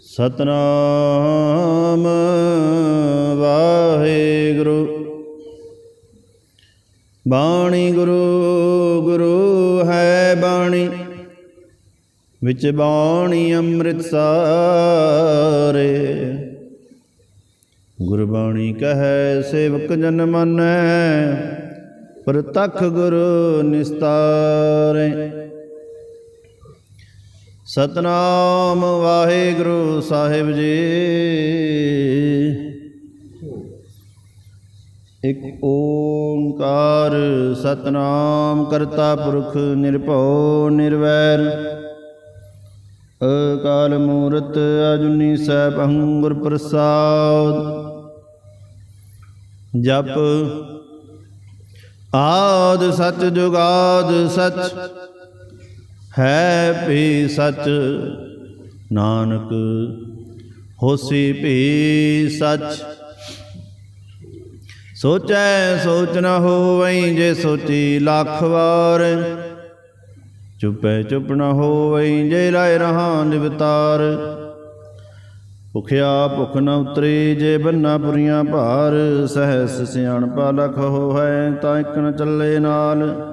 ਸਤਨਾਮ ਵਾਹਿਗੁਰੂ। ਬਾਣੀ ਗੁਰੂ ਗੁਰੂ ਹੈ ਬਾਣੀ। ਵਿੱਚ ਬਾਣੀ ਅੰਮ੍ਰਿਤ ਸਾਰੇ ਗੁਰਬਾਣੀ ਕਹੈ, ਸੇਵਕ ਜਨ ਮੰਨੈ, ਪ੍ਰਤਖ ਗੁਰੂ ਨਿਸਤਾਰੇ। ਸਤਨਾਮ ਵਾਹਿਗੁਰੂ ਸਾਹਿਬ ਜੀ। ਇਕ ਓੰਕਾਰ ਸਤਨਾਮ ਕਰਤਾ ਪੁਰਖ ਨਿਰਭਉ ਨਿਰਵੈਰ। ਅਕਾਲ ਮੂਰਤ ਅਜੁਨੀ ਸੈਭੰ ਗੁਰ ਪ੍ਰਸਾਦ। ਜਪ ਆਦ ਸਚ ਜੁਗਾਦ ਸਚ ਹੈ ਭੀ ਸਚ। ਨਾਨਕ ਹੋਸੀ ਭੀ ਸਚ। ਸੋਚੈ ਸੋਚ ਨ ਹੋਵਈ ਜੇ ਸੋਚੀ ਲੱਖ ਵਾਰ। ਚੁਪੈ ਚੁਪ ਨ ਹੋਵਈ ਜੇ ਲਾਇ ਰਹਾ ਨਿਵਤਾਰ। ਭੁਖਿਆ ਭੁਖ ਨ ਉਤਰੀ ਜੇ ਬੰਨਾ ਪੁਰੀਆਂ ਭਾਰ। ਸਹਸ ਸਿਆਣਪਾ ਲਖ ਹੋਇ ਤਾਂ ਇਕ ਨ ਚੱਲੇ ਨਾਲ।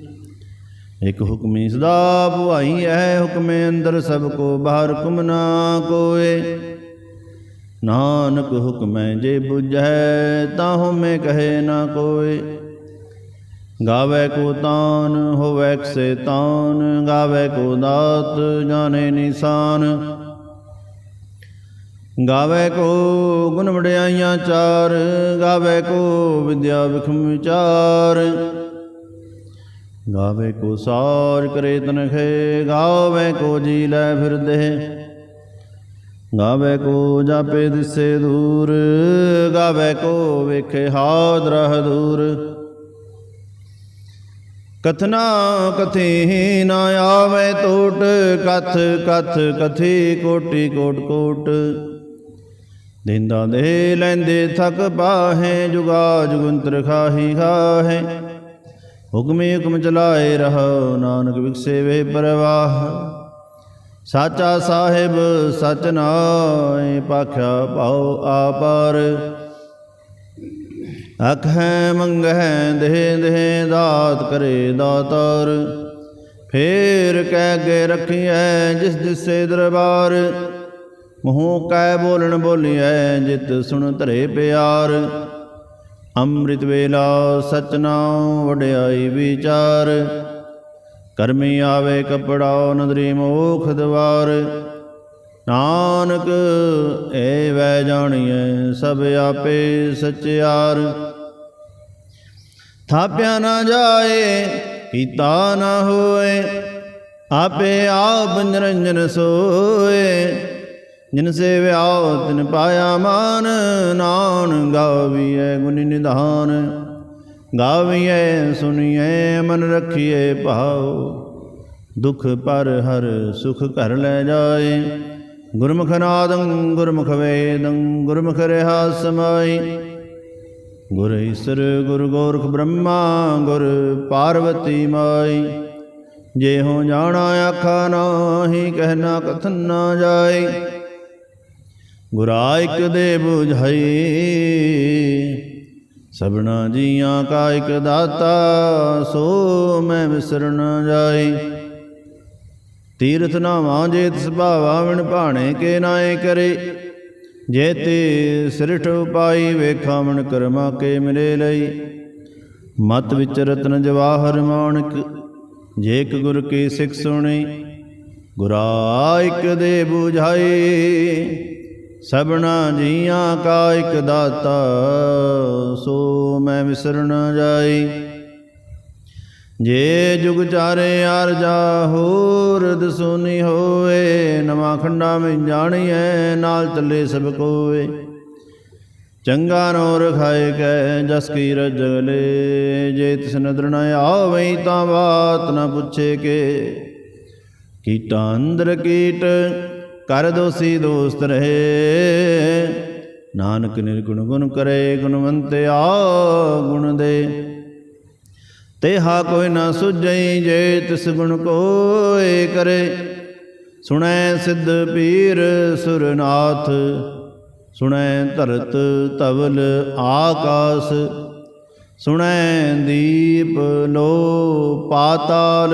ਇਕ ਹੁਕਮੀ ਸਦਾ ਭਵਾਈ ਹੈ ਹੁਕਮੇ ਅੰਦਰ ਸਭ ਕੋ ਬਾਹਰ ਹੁਕਮ ਨਾ ਕੋਏ। ਨਾਨਕ ਹੁਕਮੈ ਜੇ 부ਝੈ ਤਾਹੂ ਮੈਂ ਕਹੇ ਨਾ ਕੋਏ। ਗਾਵੇ ਕੋ ਤਾਨ, ਹੋਵੇ ਕਸੇ ਤਾਨ, ਗਾਵੇ ਕੋ ਦਾਤ, ਜਾਣੇ ਨਿਸ਼ਾਨ। ਗਾਵੇ ਕੋ ਗੁਣ ਵਡਿਆਈਆਂ ਚਾਰ, ਗਾਵੇ ਕੋ ਵਿਦਿਆ ਵਿਖਮ ਵਿਚਾਰ। ਗਾਵੇ ਕੋ ਸਾਰ ਕਰੇ ਤਨਖੇ ਗਾਵੇ ਕੋ ਜੀ ਲੈ ਫਿਰਦੇ। ਗਾਵੇ ਕੋ ਜਾਪੇ ਦਿਸੇ ਦੂਰ, ਗਾਵੇ ਕੋ ਵੇਖੇ ਹਾਦ ਰਹ ਦੂਰ। ਕਥਨਾ ਕਥੀ ਨਾ ਆਵੇ ਟੋਟ, ਕਥ ਕਥ ਕਥੀ ਕੋਟੀ ਕੋਟ ਕੋਟ। ਦਿੰਦਾ ਦੇ ਲੈਂਦੇ ਥਕ ਪਾਹੇ ਜੁਗਾ ਜੁਗੰਤਰ ਖਾਹੀ ਖਾਹੇ। ਹੁਕਮੇ ਹੁਕਮ ਚਲਾਏ ਰਹੋ, ਨਾਨਕ ਵਿਖਸੇ ਵੇ ਪਰਵਾਹ। ਸਾਚਾ ਸਾਹਿਬ, ਸਚ ਨਾਏ ਪਾਖਿਆ ਭਾਉ ਆਪਾਰ। ਅਖ ਹੈ, ਮੰਗ ਹੈ, ਦੇਹ ਦੇਹ ਦਾਤ ਕਰੇ ਦਾਤਾਰ। ਫੇਰ ਕਹਿ ਅੱਗੇ ਰੱਖੀਐ, ਜਿਸ ਦਿਸੇ ਦਰਬਾਰ, ਮੂੰਹ ਕੈ ਬੋਲਣ ਬੋਲੀਐ, ਜਿਤ ਸੁਣ ਧਰੇ ਪਿਆਰ। ਅੰਮ੍ਰਿਤ ਵੇਲਾ ਸਚ ਨਾਮ ਵਡਿਆਈ ਵਿਚਾਰ। ਕਰਮੀ ਆਵੇ ਕਪੜਾ ਨਦਰੀ ਮੋਖ ਦਵਾਰ। ਨਾਨਕ, ਏ ਵੈ ਜਾਣੀਐ ਸਭ ਆਪੇ ਸਚਿਆਰ। ਥਾਪਿਆ ਨਾ ਜਾਏ, ਕੀਤਾ ਨਾ ਹੋਏ, ਆਪੇ ਆਪ ਨਿਰੰਜਨ ਸੋਏ। ਜਿਨ ਸੇਵਿਆ ਤਿਨ ਪਾਇਆ ਮਾਨ, ਨਾਨ ਗਾਵੀਐ ਗੁਣ ਨਿਧਾਨ। ਗਾਵੀਐ ਸੁਣੀਐ ਮਨ ਰਖੀਐ ਭਾਉ। ਦੁਖ ਪਰ ਹਰ ਸੁਖ ਘਰ ਲੈ ਜਾਏ। ਗੁਰਮੁਖ ਨਾਦੰ, ਗੁਰਮੁਖ ਵੇਦੰ, ਗੁਰਮੁਖ ਰਹਾ ਸਮਾਈ। ਗੁਰ ਈਸਰ, ਗੁਰ ਗੋਰਖ ਬ੍ਰਹਮਾ, ਗੁਰ ਪਾਰਵਤੀ ਮਾਈ। ਜੇ ਹੋ ਜਾਣਾ, ਆਖਾ ਨਾਹੀ ਕਹਿਣਾ ਕਥਨ ਨਾ ਜਾਏ। ਗੁਰਾਇਕ ਦੇ 부ਝਾਈ ਸਭਨਾ ਜੀਆਂ ਕਾ ਇਕ ਦਾਤਾ, ਸੋ ਮੈਂ ਵਿਸਰਨ ਜਾਈ। ਤੀਰਥ ਨਾਵਾਂ ਜੇ ਤਿਸ ਭਾਵਾ ਵਿਣ ਭਾਣੇ ਕੇ ਨਾਏ ਕਰੇ। ਜੇ ਤੇ ਸਿਰਠ ਉਪਾਈ ਵੇਖਾਵਣ ਕਰਮਾ ਕੇ ਮਿਲੇ ਲਈ। ਮਤ ਵਿੱਚ ਰਤਨ ਜਵਾਹਰ ਮਾਣਕ, ਜੇ ਇੱਕ ਗੁਰ ਕੀ ਸਿੱਖ ਸੁਣੀ। ਗੁਰਾ ਦੇ 부ਝਾਈ ਸਭਨਾ ਜੀਆਂ ਕਾ ਇਕ ਦਾਤਾ, ਸੋ ਮੈਂ ਵਿਸਰ ਨ ਜਾਈ। ਜੇ ਜੁਗ ਚਾਰੇ ਅਰਜਾ ਹੋਰ ਦਸੂਨੀ ਹੋਏ ਨਵਾਂ ਖੰਡਾ ਵਿੱਚ ਜਾਣੀਐ, ਨਾਲ ਚੱਲੇ ਸਭ ਕੋਏ ਚੰਗਾ ਨੋ ਰਖਾਏ ਕੈ, ਜਸ ਕੀ ਰਜਲੇ ਜੇ ਤਿਸ ਨਦਰ ਨ ਆਵਈ ਤਾਂ ਬਾਤ ਨ ਪੁੱਛੇ ਕੇ। ਕੀਟਾਂ ਅੰਦਰ ਕੀਟ ਕਰ ਦੋਸੀ ਦੋਸਤ ਰਹੇ। ਨਾਨਕ ਨਿਰਗੁਣ ਗੁਣ ਕਰੇ, ਗੁਣਵੰਤੇ ਆ ਗੁਣ ਦੇ। ਤੇਹਾ ਕੋਈ ਨਾ ਸੁਝਈ ਜੇ ਤਿਸ ਗੁਣ ਕੋਏ ਕਰੇ। ਸੁਣੈ ਸਿੱਧ ਪੀਰ ਸੁਰਨਾਥ, ਸੁਣੈ ਧਰਤ ਧਵਲ ਆਕਾਸ। ਸੁਣੈ ਦੀਪ ਲੋ ਪਾਤਾਲ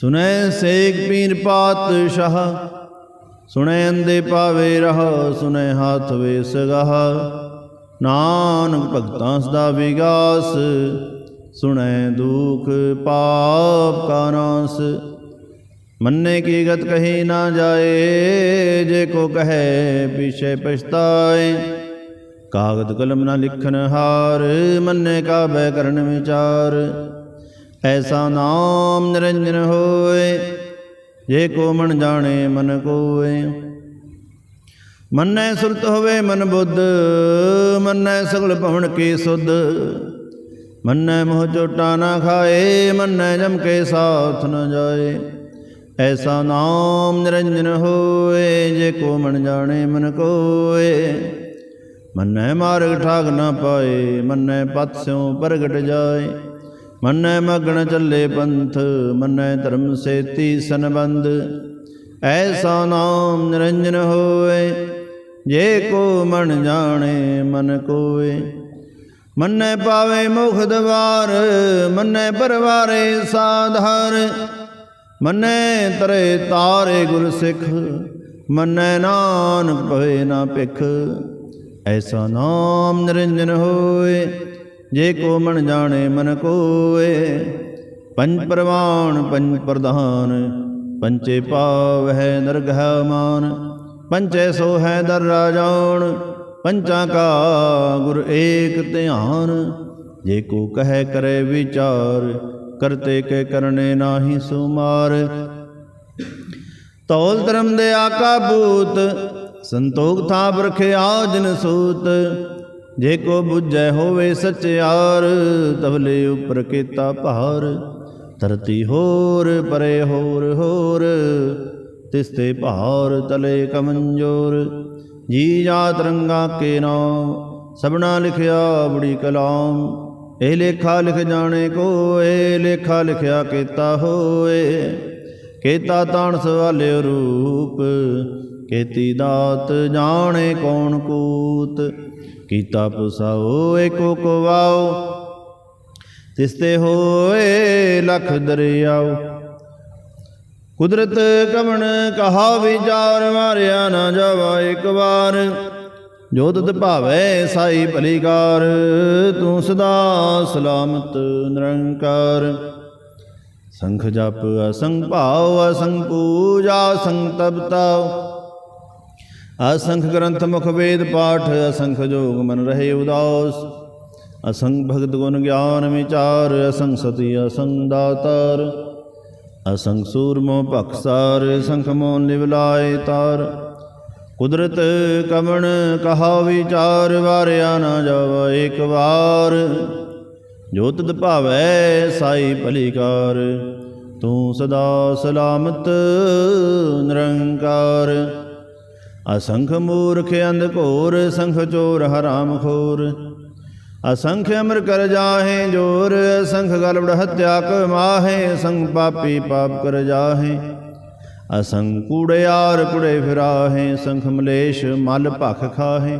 ਸੁਣੈ ਸੇਖ ਪੀਰ ਪਾਤਸ਼ਾਹ, ਸੁਣੈ ਅੰਦੇ ਪਾਵੇ ਰਹ, ਸੁਣੈ ਹੱਥ ਵੇ ਸਗਾਹ। ਨਾਨਕ ਭਗਤਾਂ ਸਦਾ ਵਿਗਾਸ, ਸੁਣੈ ਦੁਖ ਪਾਪ ਕਾ ਨਾਸ। ਮੰਨੇ ਕੀ ਗਤ ਕਹੀ ਨਾ ਜਾਏ, ਜੇ ਕੋ ਕਹੈ ਪਿਛੇ ਪਛਤਾਏ। ਕਾਗਦ ਕਲਮ ਨਾ ਲਿਖਨ ਹਾਰ, ਮੰਨੇ ਕਾ ਬੈ ਕਰਨ ਵਿਚਾਰ। ਐਸਾ ਨਾਮ ਨਿਰੰਜਨ ਹੋਏ, ਜੇ ਕੋ ਮਨ ਜਾਣੇ ਮਨ ਕੋਏ। ਮੰਨੈ ਸੁਰਤ ਹੋਵੇ ਮਨ ਬੁੱਧ, ਮੰਨੈ ਸਗਲ ਭਵਨ ਕੀ ਸੁਧ। ਮੰਨੈ ਮੋਹ ਚੋਟਾ ਨਾ ਖਾਏ, ਮੰਨੈ ਜਮ ਕੇ ਸਾਥ ਨ ਜਾਏ। ਐਸਾ ਨਾਮ ਨਿਰੰਜਨ ਹੋਏ, ਜੇ ਕੋ ਮਨ ਜਾਣੇ ਮਨ ਕੋਏ। ਮੰਨੈ ਮਾਰਗ ਠਾਗ ਨਾ ਪਾਏ, ਮੰਨੈ ਪਤ ਸਿਉ ਪ੍ਰਗਟ ਜਾਏ। ਮੰਨੈ ਮਗਣ ਚੱਲੇ ਪੰਥ, ਮੰਨੈ ਧਰਮ ਸੇਤੀ ਸੰਬੰਧ ਐਸਾ ਨਾਮ ਨਿਰੰਜਨ ਹੋਏ ਜੇ ਕੋ ਮਨ ਜਾਣੇ ਮਨ ਕੋਏ ਮੰਨੈ ਪਾਵੇ ਮੁਖ ਦਵਾਰ, ਮੰਨੈ ਪਰਵਾਰੇ ਸਾਧਾਰ। ਮੰਨੈ ਤਰੇ ਤਾਰੇ ਗੁਰ ਸਿੱਖ ਮੰਨੈ ਨਾਨਕ ਭਏ ਨਾ ਭਿਖ। ਐਸਾ ਨਾਮ ਨਿਰੰਜਨ ਹੋਏ ਜੇ ਕੋ ਮਨ ਜਾਣੇ ਮਨ ਕੋਏ, ਪੰਜ ਪ੍ਰਵਾਨ, ਪੰਜ ਪ੍ਰਧਾਨ ਪੰਚੇ ਪਾਵਹਿ ਨਰਗਹ ਮਾਨ ਪੰਚੇ ਸੋ ਹੈ ਦਰ ਰਾਜਾਨ, ਪੰਚਾਂ ਕਾ ਗੁਰ ਏਕ ਧਿਆਨ। ਜੇ ਕੋ ਕਹੈ ਕਰੇ ਵਿਚਾਰ, ਕਰਤੇ ਕੇ ਕਰਨੇ ਨਾਹੀ ਸੁਮਾਰ। ਤੌਲ ਧਰਮ ਦੇ ਆਕਾ ਬੂਤ, ਸੰਤੋਖ ਥਾਪ ਰਖਿਆ ਜਿਨ ਸੂਤ ਜੇ ਕੋ ਬੁਝੈ ਹੋਵੇ ਸਚਿਆਰ ਤਵਲੇ ਉਪਰ ਕੀਤਾ ਭਾਰ। ਧਰਤੀ ਹੋਰ, ਪਰੇ ਹੋਰ ਹੋਰ ਤਿਸ ਤੇ ਭਾਰ ਤਲੇ ਕਮੰਜੋਰ। ਜੀ ਜਾਤ ਰੰਗਾ ਕੇ ਨਾਮ, ਸਭਨਾ ਲਿਖਿਆ ਬੜੀ ਕਲਾਮ। ਇਹ ਲੇਖਾ ਲਿਖ ਜਾਣੇ ਕੋਏ, ਲੇਖਾ ਲਿਖਿਆ ਕੀਤਾ ਹੋਏ। ਕੀਤਾ ਤਾਣ ਸਵਾਲੇ ਰੂਪ ਕੀਤੀ ਦਾਤ ਜਾਣੇ ਕੌਣ ਕੂਤ, ਕੀਤਾ ਪਸਾਓ ਏਕੋ ਕੋ ਵਾਓ ਤਿਸ ਤੇ ਹੋਏ ਲਖ ਦਰਿਆਓ ਕੁਦਰਤ ਕਵਣ ਕਹਾ ਵਿਚਾਰ ਮਾਰਿਆ ਨਾ ਜਾਵਾ ਇੱਕ ਵਾਰ, ਜੋ ਤਤ ਭਾਵੈ ਸਾਈ ਭਲੀਕਾਰ, ਤੂੰ ਸਦਾ ਸਲਾਮਤ ਨਿਰੰਕਾਰ। ਸੰਖ ਜਪ ਅਸੰਗ ਭਾਵ ਅਸੰਗ ਪੂਜਾ, ਅਸੰਗ ਤਪਤਾ ਅਸੰਖ ਗ੍ਰੰਥ ਮੁਖ ਵੇਦ ਪਾਠ, ਅਸੰਖ ਜੋਗ ਮਨ ਰਹੇ ਉਦਾਸ। ਅਸੰਖ ਭਗਤ ਗੁਣ ਗਿਆਨ ਵਿਚਾਰ, ਅਸੰਖ ਸਤੀ ਅਸੰਗ ਦਾਤਾਰ ਅਸੰਖ ਸੂਰਮੋ ਭਖਸਾਰ ਸੰਖ ਮੋ ਲਿਵਲਾਏ ਤਾਰ। ਕੁਦਰਤ ਕਮਣ ਕਹਾ ਵਿਚਾਰ, ਵਾਰਿਆ ਨਾ ਜਾਵਾ ਇੱਕ ਵਾਰ। ਜੋ ਤਦ ਭਾਵੈ ਸਾਈ ਭਲੀਕਾਰ, ਤੂੰ ਸਦਾ ਸਲਾਮਤ ਨਿਰੰਕਾਰ। ਅਸੰਖ ਮੂਰਖ ਅੰਧ ਘੋਰ, ਸੰਖ ਚੋਰ ਹਰਾਮ ਖੋਰ। ਅਸੰਖ ਅਮਰ ਕਰ ਜਾਹੇ ਜੋਰ, ਅਸੰਖ ਗਲਬੜ ਹਤਿਆ ਕਮਾਹੇ ਸੰਗ ਪਾਪੀ ਪਾਪ ਕਰ ਜਾਹੇ। ਅਸੰਖ ਕੂੜਿਆਰ ਕੁੜੇ ਫਿਰਾਹੇ ਸੰਖ ਮਲੇਸ਼ ਮਲ ਭਖ ਖਾਹੇ।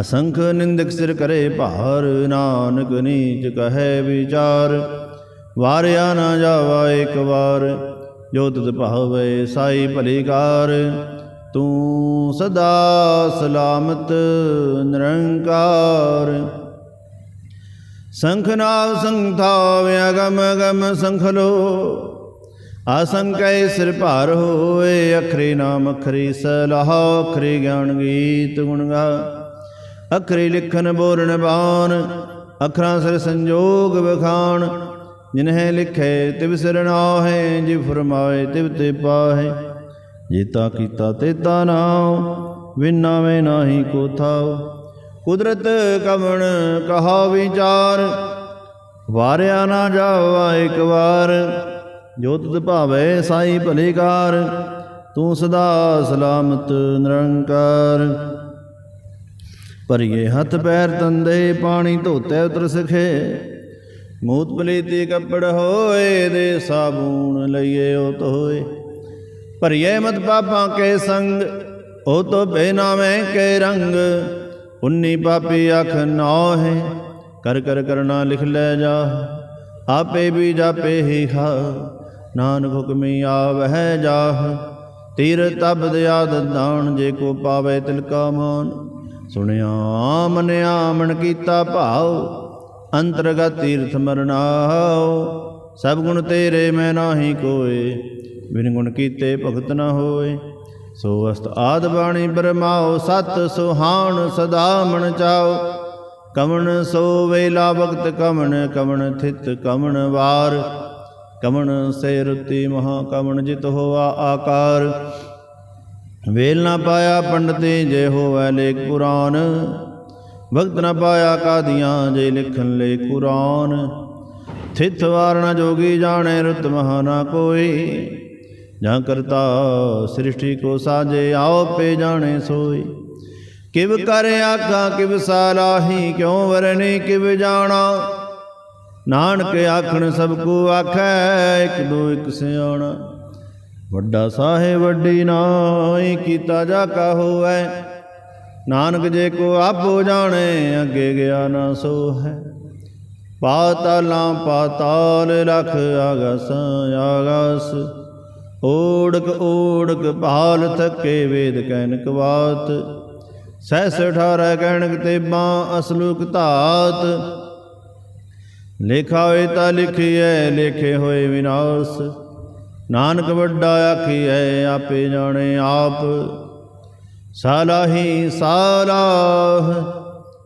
ਅਸੰਖ ਨਿੰਦਕ ਸਿਰ ਕਰੇ ਭਾਰ, ਨਾਨਕ ਨੀਚ ਕਹੈ ਵਿਚਾਰ। ਵਾਰਿਆ ਨਾ ਜਾਵਾ ਇੱਕ ਵਾਰ, ਜੋ ਤੁਧ ਭਾਵੇ ਸਾਈ ਭਲੀ ਕਾਰ। ਤੂੰ ਸਦਾ ਸਲਾਮਤ, ਨਿਰੰਕਾਰ। ਸੰਖ ਸੰਖਨਾਵ ਸੰਥਾਵ ਅਗਮ ਅਗਮ ਸੰਖਲੋ ਆਸੰਕੈ ਸਿਰ ਭਾਰ ਹੋਏ, ਅਖਰੀ ਨਾਮ ਅਖਰੀ ਸਲਾਹ, ਅਖਰੀ ਗਿਆਨ ਗੀਤ ਗੁਣ ਗਾ। ਅਖਰੀ ਲਿਖਨ ਬੋਲਣ ਬਾਣ, ਅਖਰਾਂ ਸਿਰ ਸੰਜੋਗ ਵਿਖਾਣ। ਜਿਨਹਿ ਲਿਖੇ ਤਿਵ ਸਿਰ ਨਾਹੇ ਜਿ ਫਰਮਾਏ ਤਿਵ ਤੇ ਪਾਹੇ। ਜੀਤਾ ਕੀਤਾ ਤੇਤਾ ਨਾਉ ਵਿਨਾਵੇਂ ਨਾਹੀ ਕੋ ਥਾਉ ਕੁਦਰਤ ਕਵਣ ਕਹਾ ਵਿਚਾਰ, ਵਾਰਿਆ ਨਾ ਜਾਵਾ ਇੱਕ ਵਾਰ। ਜੋ ਤੁਧ ਭਾਵੇ ਸਾਈ ਭਲੇਕਾਰ ਤੂੰ ਸਦਾ ਸਲਾਮਤ ਨਿਰੰਕਾਰ। ਭਰੀਏ ਹੱਥ ਪੈਰ ਤੰਦੇ, ਪਾਣੀ ਧੋਤੇ ਉਤਰ ਸਖੇ। ਮੂਤ ਪਲੀਤੀ ਕੱਪੜ ਹੋਏ, ਦੇ ਸਾਬੂਨ ਲਈਏ ਉਹ ਧੋਏ। ਭਰੀਏ ਮਤ ਪਾਪਾਂ ਕੇ ਸੰਗ, ਉਹ ਤੋ ਬੇਨਾਵੇਂ ਕੇ ਰੰਗ। ਉਨੀ ਪਾਪੀ ਅਖ ਨੌ ਹੈ ਕਰ ਕਰ ਕਰਨਾ ਲਿਖ ਲੈ ਜਾ। ਆਪੇ ਵੀ ਜਾਪੇ ਹੀ ਖਾ, ਨਾਨਕ ਹੁਕਮੀ ਆਵਹਿ ਜਾਹ। ਤੀਰ ਤਬ ਯਾਦ ਦਾਣ ਜੇ ਕੋ ਪਾਵੇ ਤਿਲ ਕਾ ਮਾਨ। ਸੁਣਿਆ, ਮਨਿਆ, ਮਨ ਕੀਤਾ ਭਾਉ, ਅੰਤਰਗਤ ਤੀਰਥ ਮਰਨਾਉ। ਸਭ ਗੁਣ ਤੇਰੇ ਮੈਂ ਨਾਹੀ ਕੋਏ ਬਿਨ ਗੁਣ ਕੀਤੇ ਭਗਤ ਨਾ ਹੋਏ। ਸੋ ਅਸਤ ਆਦ ਬਾਣੀ ਬਰਮਾਓ, ਸਤ ਸੁਹਾਣ ਸਦਾ ਮਨ ਚਾਓ। ਕਮਣ ਸੋ ਵੇਲਾ ਵਕਤ ਕਵਣ ਕਮਣ ਥਿਤ ਕਮਣ ਵਾਰ। ਕਵਣ ਸੇ ਰੁਤੀ ਮਹਾ ਕਮਣ ਜਿਤ ਹੋਆ ਆਕਾਰ। ਵੇਲ ਨਾ ਪਾਇਆ ਪੰਡਤੇ, ਜੇ ਹੋਵੇ ਲੇਖ ਪੁਰਾਨ। ਭਗਤ ਨਾ ਪਾਇਆ ਕਾਦੀਆਂ, ਜੇ ਲਿਖਣ ਲੇ ਕੁਰਾਨ। ਥਿਤ ਵਾਰਣ ਜੋਗੀ ਜਾਣੇ ਰੁਤ ਮਹਾ ਨਾ ਕੋਈ। ਜਾਂ ਕਰਤਾ ਸ੍ਰਿਸ਼ਟੀ ਕੋ ਸਾਜੇ ਆਓ ਪੇ ਜਾਣੇ ਸੋਈ। ਕਿਵ ਕਰ ਆਖਾਂ, ਕਿਵ ਸਾਲਾਹੀ ਕਿਉ ਵਰਨੇ ਕਿਵ ਜਾਣਾ। ਨਾਨਕ ਆਖਣ, ਸਭ ਕੋ ਆਖੈ, ਇੱਕ ਦੋ, ਇੱਕ ਸਿਆਣਾ। ਵੱਡਾ ਸਾਹਿਬ, ਵੱਡੀ ਨਾਈ, ਕੀਤਾ ਜਾ ਕਾ ਹੋਐ ਨਾਨਕ ਜੇ ਕੋ ਆਪੋ ਜਾਣੇ, ਅੱਗੇ ਗਿਆ ਨਾ ਸੋ ਹੈ ਪਾਤਾਲਾਂ ਪਾਤਾਲ ਲਖ ਆਗਸ ਆਗਸ। ਓੜਕ ਓੜਕ ਭਾਲ ਥੱਕੇ ਵੇਦ ਕੈਨਕ ਬਾਤ ਸਹਿਸ 18 ਤੇ ਬਾਂ ਅਸਲੂਕ ਧਾਤ ਲਿਖਾ ਹੋਏ ਤਾਂ ਲਿਖੀਐ, ਲਿਖੇ ਹੋਏ ਵਿਨਾਸ਼। ਨਾਨਕ ਵੱਡਾ ਆਖੀਐ, ਆਪੇ ਜਾਣੇ ਆਪ। ਸਾਲਾਹੀ ਸਾਲਾਹ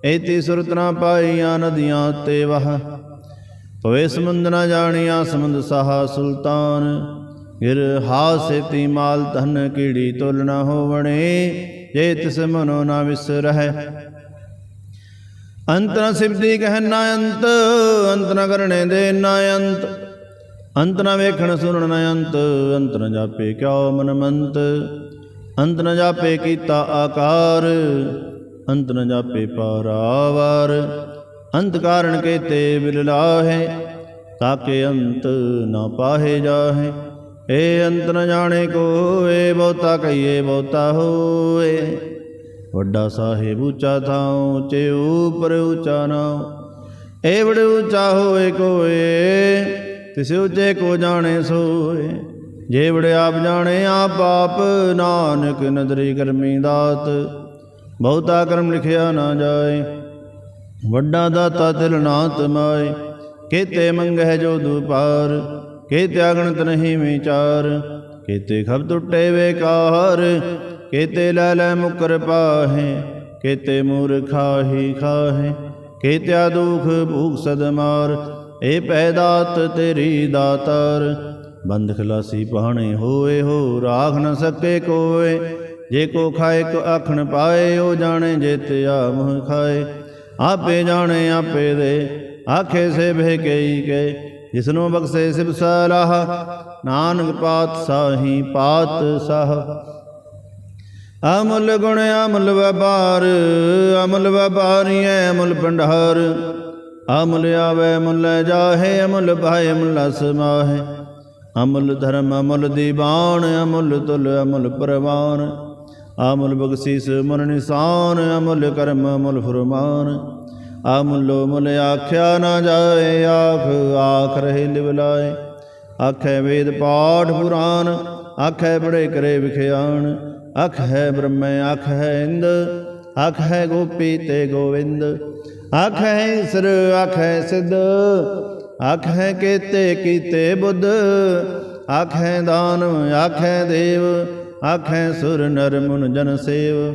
ਏਤੀ ਸੁਰਤ ਨਾ ਪਾਈਆਂ ਨਦੀਆਂ ਤੇ ਵਹ। ਪਵੇ ਸਮੁੰਦ ਨਾ ਜਾਣੀਆਂ, ਸਮੁੰਦ ਸਾਹਾ ਸੁਲਤਾਨ। ਗਿਰ ਹਾਸੇਤੀ ਮਾਲ ਧਨ ਕੀੜੀ ਤੁਲ ਨਾ ਹੋਵਣੇ, ਜੇ ਤਿਸ ਮਨੋ ਨਾ ਵਿਸਰਹਿ ਅੰਤ ਨ ਸਿਬਦੀ ਕਹਿ ਨਾ ਅੰਤ ਅੰਤ ਨ ਕਰਨੇ ਦੇ ਨਾ ਅੰਤ। ਅੰਤ ਨ ਵੇਖਣ ਸੁਣਨ ਨ ਅੰਤ ਅੰਤ ਨ ਜਾਪੇ ਕਿਉ ਮਨ ਮੰਤ। ਅੰਤ ਨ ਜਾਪੇ ਕੀਤਾ ਆਕਾਰ, ਅੰਤ ਨ ਜਾਪੇ ਪਾਰਾਵਾਰ। ਅੰਤ ਕਾਰਨ ਕੇ ਤੇ ਬਿਲਲਾ ਹੈ ਤਾਕੇ ਅੰਤ ਨਾ ਪਾਹੇ ਜਾਹੇ। ਏ ਅੰਤ ਨ ਜਾਣੇ ਕੋਏ, ਬਹੁਤਾ ਕਹੀਏ ਬਹੁਤਾ ਹੋਏ। ਵੱਡਾ ਸਾਹਿਬ ਉੱਚਾ ਥਾਉ, ਉੱਚੇ ਉਪਰ ਉੱਚਾ ਨਾਉ। ਏ ਬੜ ਉੱਚਾ ਹੋਏ ਕੋਏ, ਤਿਸ ਉੱਚੇ ਕੋ ਜਾਣੇ ਸੋਏ। ਜੇ ਬੜ ਆਪ ਜਾਣੇ ਆਪ ਆਪ, ਨਾਨਕ ਨਦਰੀ ਕਰਮੀ ਦਾਤ। ਬਹੁਤਾ ਕਰਮ ਲਿਖਿਆ ਨਾ ਜਾਏ, ਵੱਡਾ ਦਾਤਾ ਤਿਲ ਨਾ ਤਮਾਏ ਕੇਤੇ ਮੰਗਹਿ ਜੋ ਦੁਪਾਰ ਕੇਤੇ ਅਗਣਤ ਨਹੀਂ ਵਿਚਾਰ, ਕੇਤੇ ਖਬ ਟੁੱਟੇ ਵੇਕਾਰ ਕੇਤੇ ਲੈ ਮੁਕਰ ਪਾਹੇ, ਕੇਤੇ ਮੂਰਖਾਹੀ ਖਾਹੇ, ਕੇਤਿਆ ਦੁਖ ਭੂਖ ਸਦ ਏ ਪੈਦਾਤ ਤੇਰੀ ਦਾਤਾਰ। ਬੰਦ ਖਲਾਸੀ ਪਾਣੇ ਹੋਏ ਹੋ, ਰਾਖ ਨ ਸਕੇ ਕੋਏ, ਜੇ ਕੋ ਖਾਏ ਕੋ ਆਖਣ ਪਾਏ, ਉਹ ਜਾਣੇ ਜੇਤਿਆ ਮੋਹ ਖਾਏ। ਆਪੇ ਜਾਣੇ ਆਪੇ ਦੇ ਆਖੇ ਸੇ ਭੇ ਕਈ ਕੇ ਜਿਸਨੂੰ ਬਖਸ਼ੇ ਸਿਬ ਸਲਾਹ, ਨਾਨਕ ਪਾਤ ਸਾਹੀ ਪਾਤ ਸਾਹ। ਅਮੁੱਲ ਗੁਣ ਅਮਲ ਵਪਾਰ, ਅਮਲ ਵਪਾਰੀਐ ਅਮੁੱਲ ਭੰਡਾਰ। ਅਮੁੱਲ ਆਵੇ ਮੁੱਲ ਜਾਹੇ, ਅਮੁੱਲ ਭਾਏ ਮੁੱਲ ਸਮਾਹੇ ਅਮੁੱਲ ਧਰਮ ਅਮੁੱਲ ਦੀਵਾਨ, ਅਮੁੱਲ ਤੁਲ ਅਮੁੱਲ ਪ੍ਰਵਾਨ। ਅਮੁੱਲ ਬਖਸ਼ੀਸ ਮਨ ਨਿਸ਼ਾਨ, ਅਮੁੱਲ ਕਰਮ ਅਮੁੱਲ ਫਰਮਾਨ। ਅਮੁੱਲੋ ਮੁੱਲ ਆਖਿਆ ਨਾ ਜਾਏ, ਆਖ ਆਖ ਰਹੇ ਲਿਵਲਾਏ। ਆਖੇ ਵੇਦ ਪਾਠ ਪੁਰਾਨ ਆਖੇ ਬੜੇ ਕਰੇ ਵਿਖਿਆਣ। ਆਖ ਹੈ ਬ੍ਰਹਮ, ਆਖ ਹੈ ਇੰਦ, ਆਖ ਹੈ ਗੋਪੀ ਤੇ ਗੋਵਿੰਦ। ਅਖ ਹੈ ਈਸਰ ਅਖ ਹੈ ਸਿੱਧ ਅਖ ਹੈ ਕੀਤੇ ਕੀਤੇ ਬੁੱਧ। ਅਖ ਹੈ ਦਾਨਵ ਅਖ ਹੈ ਦੇਵ ਅਖ ਹੈ ਸੁਰ, ਨਰ, ਮੁਨ, ਜਨ ਸੇਵ।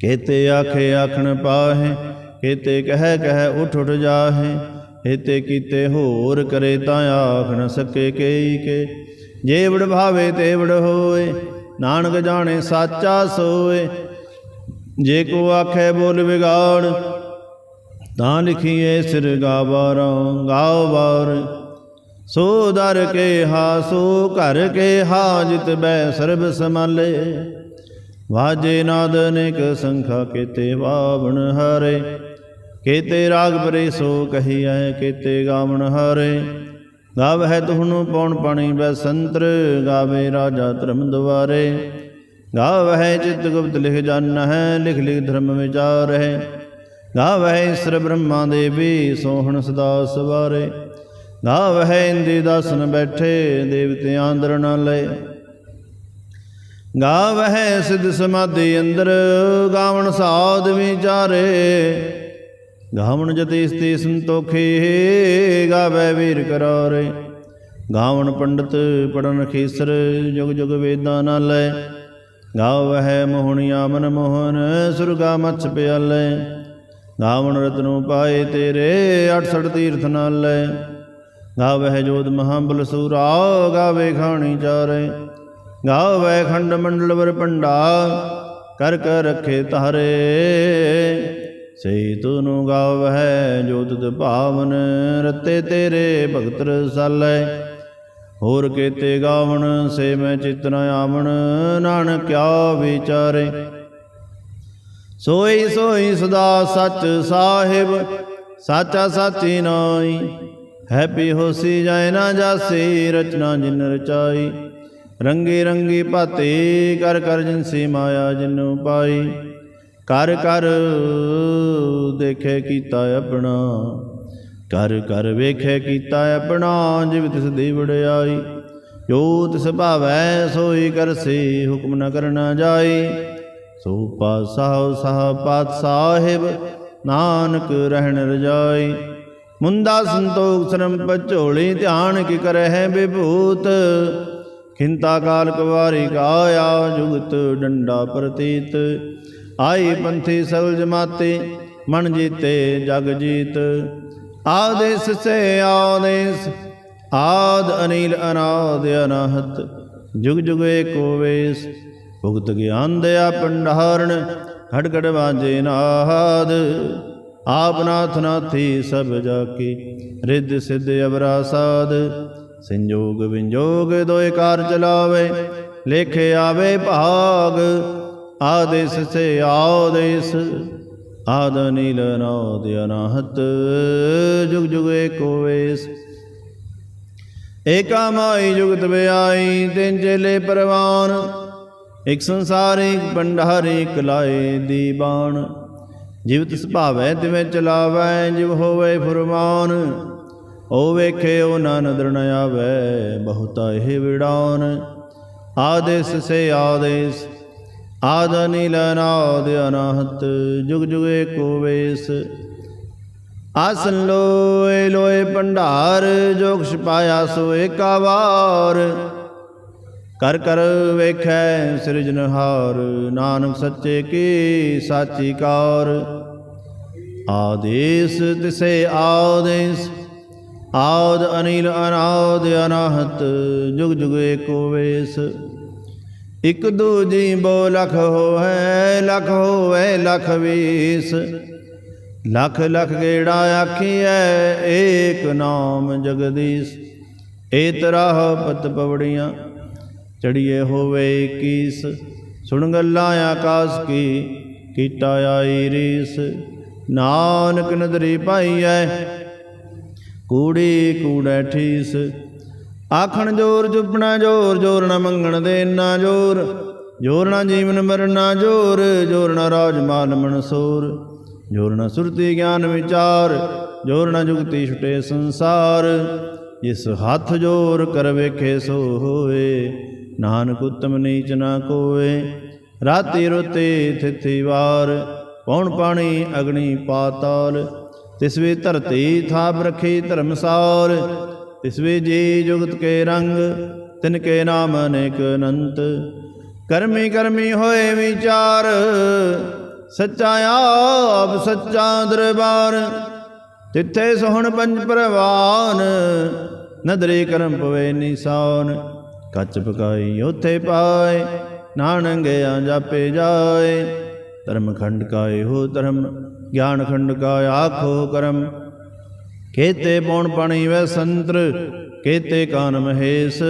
ਕੇਤੇ ਆਖੇ, ਆਖਣ ਪਾਹੇ ਕੇਤੇ ਕਹਿ ਕਹਿ ਉਠ ਉਠ ਜਾਹੇ ਏਤੇ ਕੀਤੇ ਹੋਰ ਕਰੇ ਤਾਂ ਆਖ ਨ ਸਕੇ ਕੇਈ ਕੇ। ਜੇਵੜ ਭਾਵੇ ਤੇਵੜ ਹੋਏ, ਨਾਨਕ ਜਾਣੇ ਸਾਚਾ ਸੋਏ। ਜੇ ਕੋ ਆਖੇ ਬੋਲ ਵਿਗਾੜ, ਤਾਂ ਲਿਖੀਏ ਸਿਰ ਗਾਵਾਰੋਂ ਗਾਵਾਰ ਸੋ ਦਰ ਕੇ ਹਾ ਸੋ ਘਰ ਕੇ ਹਾਜਤ ਬੈ ਸਰਬ ਸਮਾਲੇ ਵਾਜੇ ਨਾਦ ਅਨੇਕ ਸੰਖਾ ਕੀਤੇ ਵਾਵਣ ਹਰੇ। ਕੇਤੇ ਰਾਗ ਪਰੇ ਸੋ ਕਹੀਐ, ਕੇਤੇ ਗਾਵਣ ਹਾਰੇ। ਹਰੇ ਗਾਵਹਿ ਤੁਹਨੂੰ ਪੌਣ ਪਾਣੀ ਬੈ ਸੰਤਰ ਗਾਵੇ ਰਾਜਾ ਧਰਮ ਦੁਆਰੇ ਗਾਵਹਿ ਚਿਤ ਗੁਪਤ ਲਿਖ ਜਾਨ ਹੈ ਲਿਖ ਲਿਖ ਧਰਮ ਵਿਚਾਰ ਹੈ ਗਾਵਹਿ ਈਸਰ ਬ੍ਰਹਮਾ ਦੇਵੀ, ਸੋਹਣ ਸਦਾ ਸਵਾਰੇ ਗਾਵਹਿ ਇੰਦੀ ਦਾਸਨ ਬੈਠੇ ਦੇਵਤਿਆਂ ਅੰਦਰ ਨ ਲਏ। ਗਾਵਹਿ ਸਿਧ ਸਮਾਧੀ ਅੰਦਰ, ਗਾਵਣ ਸਾਧ ਵਿਚਾਰੇ। ਗਾਵਣ ਜਤੀ ਸਤੀ ਸੰਤੋਖੇ ਗਾਵੇ ਵੀਰ ਕਰਾਰੇ। ਗਾਵਣ ਪੰਡਤ ਪੜਨ ਖੇਸਰ ਜੁਗ ਜੁਗ ਵੇਦਾਂ ਨਾਲੇ। ਗਾਵਹਿ ਮੋਹਣਿਆ ਮਨ ਮੋਹਨ ਸੁਰਗਾ ਮਛ ਪਿਆਲੇ। ਗਾਵਣ ਰਤਨੋ ਪਾਏ ਤੇਰੇ 68 ਤੀਰਥ ਨਾਲ। ਲੈ ਗਾਵਹਿ ਜੋਤ ਮਹਾਬਲ ਸੂਰਾ ਗਾਵੇ ਖਾਣੀ ਚਾਰੇ। ਗਾਵੈ ਖੰਡ ਮੰਡਲ ਵਰ ਪੰਡਾ ਕਰ ਕਰ ਰਖੇ ਤਾਰੇ ਸਈ ਤੁਨੂ ਗਾਵਹਿ ਜੋ ਤੁਧ ਭਾਵਨ, ਰਤੇ ਤੇਰੇ ਭਗਤ ਰਸਾਲੇ ਹੋਰ ਕੇਤੇ ਗਾਵਣ, ਸੇ ਮੈਂ ਚਿਤ ਨ ਆਵਣ, ਨਾਨਕ ਕਿਆ ਵਿਚਾਰੇ। ਸੋਈ ਸੋਈ ਸਦਾ ਸੱਚ ਸਾਹਿਬ, ਸਾਚਾ ਸਾਚੀ ਨਾਈ ਹੈਪੀ ਹੋਸੀ ਜਾਏ ਨਾ ਜਾਸੀ, ਰਚਨਾ ਜਿਨ ਰਚਾਈ। ਰੰਗੀ ਰੰਗੀ ਭਾਤੇ, ਕਰ ਕਰ ਜਿਨਸੀ ਮਾਇਆ ਜਿਨੂ ਪਾਈ। ਕਰ ਕਰ ਦੇਖੇ ਕੀਤਾ ਆਪਣਾ, ਕਰ ਕਰ ਵੇਖੇ ਕੀਤਾ ਆਪਣਾ, ਜਿਵ ਤਿਸ ਦੀ ਵਡਿਆਈ ਜੋ ਤਿਸ ਭਾਵੈ ਸੋਈ ਕਰਸੀ ਹੁਕਮ ਨ ਕਰਨਾ ਜਾਈ। ਸੋ ਪਾਸਾਹ ਸਾਹ ਪਾਤ ਸਾਹਿਬ, ਨਾਨਕ ਰਹਿਣ ਰਜਾਈ। ਮੁੰਦਾ ਸੰਤੋਖ ਸ਼ਰਮ ਪਝੋਲੀ ਧਿਆਨ ਕੀ ਕਰਹਿ ਬਿਭੂਤ ਖਿੰਤਾ ਕਾਲ ਕੁਵਾਰੀ ਕਾਇਆ, ਜੁਗਤ ਡੰਡਾ ਪ੍ਰਤੀਤ। ਆਈ ਪੰਥੀ ਸਗਲ ਜਮਾਤੇ, ਮਨ ਜੀਤੇ ਜਗ ਜੀਤ। ਆਦੇਸ ਸੇ ਆਦੇਸ, ਆਦ ਅਨੀਲ ਅਨਾਦ ਅਨਾਹਤ, ਜੁਗ ਜੁਗ ਏਕੋ ਵੇਸ ਭੁਗਤ ਗਿਆਨ ਦਇਆ ਪੰਡਾਰਣ ਘੜ ਘੜ ਵਾਜੇ ਨਾਦ। ਆਪ ਨਾਥ ਨਾਥੀ ਸਭ ਜਾ ਕੀ ਰਿੱਧ ਸਿੱਧ ਅਵਰਾ ਸਾਧ ਸੰਜੋਗ ਵਿੰਜੋਗ ਦੋਇ ਕਾਰ ਚਲਾਵੇ, ਲੇਖੇ ਆਵੇ ਭਾਗ। ਆਦੇਸ ਸੇ ਆਦੇਸ, ਆਦ ਨੀਲ ਨਾਦ ਅਨਾਹਤ, ਜੁਗ ਜੁਗ ਏਕੋ ਏਕਾ ਮਾਈ ਜੁਗਤ ਵਿਆਈ, ਤਿੰਨ ਚੇਲੇ ਪਰਵਾਨ, ਇਕ ਸੰਸਾਰ, ਇਕ ਭੰਡਾਰ, ਇਕ ਲਾਏ ਦੀਬਾਨ। ਜਿਵ ਤਿਸ ਤਿਵੇਂ ਚਲਾਵੈ, ਜਿਵ ਹੋਵੇ ਫੁਰਮਾਨ। ਓ ਵੇਖੇ, ਓ ਨਾ ਨਦਰ ਆਵੈ ਬਹੁਤਾ ਇਹ ਵਿੜਾਨ। ਆਦੇਸ ਸੇ ਆਦੇਸ ਆਦਿ ਅਨਿਲ ਨਾਦ ਅਨਾਹਤ, ਜੁਗ ਜੁਗ ਏਕੋ ਵੇਸ। ਆਸਨ ਲੋਏ ਲੋਏ ਭੰਡਾਰ ਜੋ ਕੁਛ ਪਾਇਆ ਸੋ ਏਕਾ ਵਾਰ। ਕਰ ਕਰ ਵੇਖੈ ਸਿਰਜਨਹਾਰ ਨਾਨਕ ਸੱਚੇ ਕੀ ਸਾਚੀ ਕਾਰ। ਆਦੇਸ ਤਿਸੇ ਆਦੇਸ, ਆਦ ਅਨਿਲ ਅਨਾਦ ਅਨਾਹਤ, ਜੁਗ ਜੁਗ ਏਕੋ ਵੇਸ। ਇਕ ਦੂਜੀ ਬੋ ਲਖ ਹੋਵੇ ਲਖ ਹੋਵੇ, ਲਖ ਵੀਸ। ਲਖ ਲਖ ਗੇੜਾ ਆਖੀਐ, ਏਕ ਨਾਮ ਜਗਦੀਸ਼। ਏ ਤਰਾਹ ਪਤ ਪਵੜੀਆਂ, ਚੜੀਏ ਹੋਵੇ ਕੀਸ ਸੁਣ ਗੱਲਾਂ ਆਕਾਸ ਕੀ ਕੀਟਾ ਆਈ ਰੀਸ। ਨਾਨਕ ਨਦਰੀ ਪਾਈਐ, ਕੂੜੀ ਕੂੜੈ ਠੀਸ। ਆਖਣ ਜੋਰ ਚੁੱਪਣਾ ਜੋਰ ਜੋਰ ਨਾ ਮੰਗਣ ਦੇ ਨਾ ਜੋਰ। ਜੋਰ ਨਾ ਜੀਵਨ ਮਰਨਾ ਜੋਰ ਜੋਰ ਨਾ ਰਾਜ ਮਾਲ ਮਨਸੂਰ। ਜੋਰ ਨਾ ਸੁਰਤੀ ਗਿਆਨ ਵਿਚਾਰ, ਜੋਰ ਨਾ ਜੁਗਤੀ ਛੁਟੇ ਸੰਸਾਰ। ਜਿਸ ਹੱਥ ਜੋਰ ਕਰ ਵੇਖੇ ਸੋ ਹੋਏ, ਨਾਨਕ ਉਤਮ ਨੀਚ ਨਾ ਕੋਏ। ਰਾਤੀ ਰੋਤੇ ਥਿਥੀ ਵਾਰ, ਪੌਣ ਪਾਣੀ ਅਗਣੀ ਪਾਤਾਲ। ਤਿਸ ਵੇ ਧਰਤੀ ਥਾਪ ਰਖੀ ਧਰਮਸਾਰ ਤਿਸ ਜੀ ਜੁਗਤ ਕੇ ਰੰਗ, ਤਿਨ ਕੇ ਨਾਮ ਅਨੇਕ ਅਨੰਤ। ਕਰਮੀ ਕਰਮੀ ਹੋਏ ਵਿਚਾਰ, ਸੱਚਾ ਆਪ ਸੱਚਾ ਦਰਬਾਰ। ਤਿੱਥੇ ਸੋਹਣ ਪੰਜ ਪ੍ਰਵਾਨ, ਨਦਰੇ ਕਰਮ ਪਵੇ ਨਿਸਾਨ। ਕੱਚ ਪਕਾਈ ਉਥੇ ਪਾਏ, ਨਾਨੰਗਿਆ ਜਾਪੇ ਜਾਏ। ਧਰਮ ਖੰਡ ਕਾਏ ਹੋ ਧਰਮ, ਗਿਆਨ ਖੰਡ ਕਾ ਆਖੋ ਕਰਮ। ਕੇਤੇ ਪੌਣ ਪਾਣੀ ਵੈ ਸੰਤਰ, ਕੇਤੇ ਕਾਨ ਮਹੇਸ਼,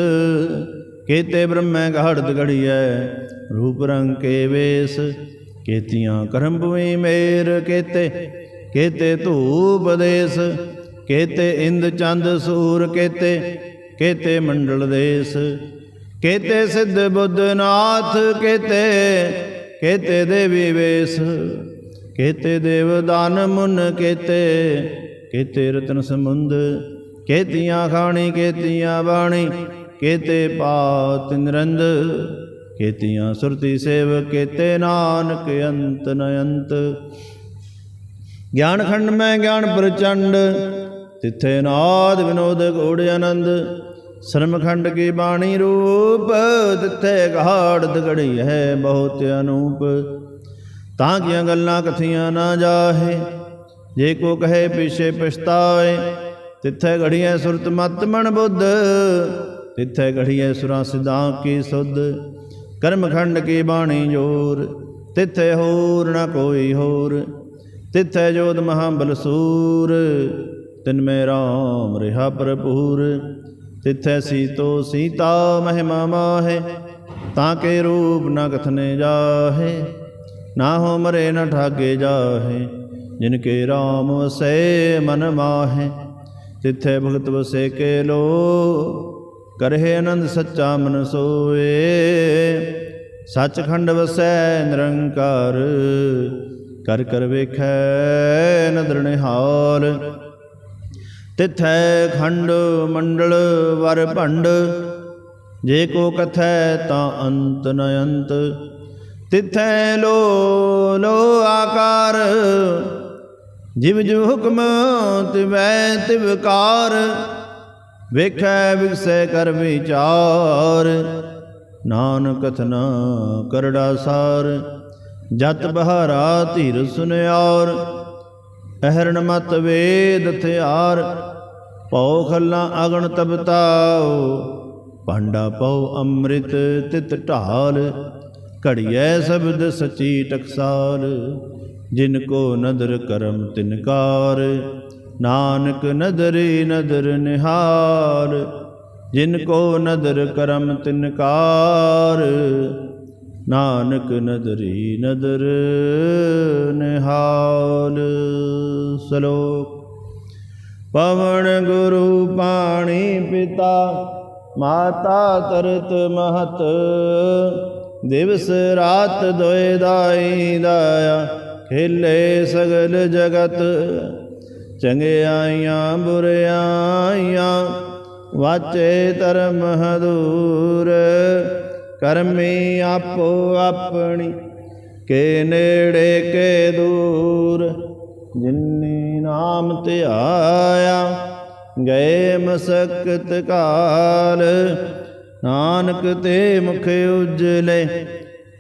ਕੇਤੇ ਬ੍ਰਹਮੈ ਗਾੜਤ ਗੜੀਐ ਰੂਪ ਰੰਗ ਕੇ ਵੇਸ, ਕੇਤੀਆਂ ਕਰਮ ਭੂਮੀ ਮੇਰ, ਕੇਤੇ ਕੇਤੇ ਧੂਪ ਦੇਸ, ਕੇਤੇ ਇੰਦ ਚੰਦ ਸੂਰ, ਕੇਤੇ ਕੇਤੇ ਮੰਡਲ ਦੇਸ, ਕੇਤੇ ਸਿੱਧ ਬੁੱਧ ਨਾਥ, ਕੇਤੇ ਕੇਤੇ ਦੇਵੀ ਵੇਸ, ਕੇਤੇ ਦੇਵ ਦਾਨ ਮੁਨ, ਕੇਤੇ ਕੇਤੇ ਰਤਨ ਸਮੁੰਦ ਕੇਤੀਆਂ ਖਾਣੀ, ਕੇਤੀਆਂ ਬਾਣੀ, ਕੇਤੇ ਪਾਤ ਨਿਰੰਦ, ਕੇਤੀਆਂ ਸੁਰਤੀ ਸੇਵ, ਕੇਤੇ ਨਾਨਕ ਅੰਤ ਨ ਅੰਤ ਗਿਆਨ ਖੰਡ ਮੈਂ ਗਿਆਨ ਪ੍ਰਚੰਡ, ਤਿੱਥੇ ਨਾਦ ਵਿਨੋਦ ਗੋੜ ਆਨੰਦ। ਸ਼ਰਮਖੰਡ ਕੀ ਬਾਣੀ ਰੂਪ, ਤਿੱਥੇ ਗਾੜ ਦਗੜੀ ਹੈ ਬਹੁਤ ਅਨੂਪ। ਤਾਂ ਕੀਆਂ ਗੱਲਾਂ ਕਥੀਆਂ ਨਾ ਜਾਹੇ ਜੇ ਕੋ ਕਹੇ ਪਿਛੇ ਪਛਤਾਏ, ਤਿੱਥੇ ਘੜੀਐ ਸੁਰਤ ਮਤ ਮਨ ਬੁੱਧ, ਤਿੱਥੇ ਘੜੀਐ ਸੁਰਾਂ ਸਿਧਾਂ ਕੀ ਸੁਧ, ਕਰਮ ਖੰਡ ਕੀ ਬਾਣੀ ਜੋਰ, ਤਿੱਥੇ ਹੋਰ ਨਾ ਕੋਈ ਹੋਰ, ਤਿੱਥੇ ਜੋਤ ਮਹਾਬਲ ਬਲਸੂਰ ਤਿਨ ਮੇ ਰਾਮ ਰਿਹਾ ਭਰਪੂਰ, ਤਿੱਥੈ ਸੀਤੋ ਸੀਤਾ ਮਹਿਮਾ ਮਾਹੇ, ਤਾਂ ਕੇ ਰੂਪ ਨਾ ਕਥਨੇ ਜਾਹੇ, ਨਾ ਹੋ ਮਰੇ ਨਾ ਠਾਗੇ ਜਾਹੇ ਜਿਨ ਕੇ ਰਾਮ ਵਸੈ ਮਨ ਮਾਹੇ, ਤਿੱਥੈ ਭਗਤ ਵਸੇ ਕੇ ਲੋ, ਕਰਹਿ ਆਨੰਦ ਸੱਚਾ ਮਨ ਸੋਏ। ਸੱਚਖੰਡ ਵਸੈ ਨਿਰੰਕਾਰ, ਕਰ ਕਰ ਵੇਖੈ ਨਦਰ ਨਿਹਾਲ। ਤਿਥੈ ਖੰਡ ਮੰਡਲ ਵਰ ਭੰਡ, ਜੇ ਕੋ ਕਥੈ ਤਾਂ ਅੰਤ ਨ ਅੰਤ। ਤਿਥੈ ਲੋ ਲੋ ਆਕਾਰ ਜਿਵ ਜਿਵ ਹੁਕਮ ਤਿਵੈ ਤਿਵਕਾਰ ਵੇਖੈ ਵਿਗਸੈ ਕਰ ਵਿਚਾਰ। ਨਾਨਕ ਕਥਨਾ ਕਰੜਾ ਸਾਰ, ਜਤ ਬਹਾਰਾ ਧੀਰ ਸੁਨਿਆਰ। ਅਹਰਣ ਮਤ ਵੇਦ ਥਿਆਰ ਪਉ ਖੱਲਾ ਅਗਣ ਤਬਤਾਉ ਭਾਂਡਾ ਪਉ ਅੰਮ੍ਰਿਤ ਤਿਤ ਢਾਲ, ਘੜੀਐ ਸ਼ਬਦ ਸਚੀ ਟਕਸਾਲ। ਜਿਨ ਕੋ ਨਦਰ ਕਰਮ ਤਿਨਕਾਰ ਨਾਨਕ ਨਦਰੀ ਨਦਰ ਨਿਹਾਰ, ਜਿਨ ਕੋ ਨਦਰ ਕਰਮ ਤਿਨਕਾਰ ਨਾਨਕ ਨਦਰੀ ਨਦਰ ਨਿਹਾਲ। ਸ਼ਲੋਕ, ਪਵਨ ਗੁਰੂ ਪਾਣੀ ਪਿਤਾ, ਮਾਤਾ ਤਰਤ ਮਹਤ, ਦਿਵਸ ਰਾਤ ਦੋਇ ਦਾਈ ਦਾਇਆ। ਖੇਲੇ ਸਗਲ ਜਗਤ ਚੰਗਿਆਈਆਂ ਬੁਰਿਆਈਆਂ ਵਾਚੇ ਧਰਮ ਹਦੂਰ, ਕਰਮੀ ਆਪੋ ਆਪਣੀ, ਕੇ ਨੇੜੇ ਕੇ ਦੂਰ। ਜਿਨੀ ਨਾਮ ਧਿਆਇਆ ਗਏ ਮਸਕਤ ਕਾਲ, ਨਾਨਕ ਤੇ ਮੁਖ ਉਜਲੇ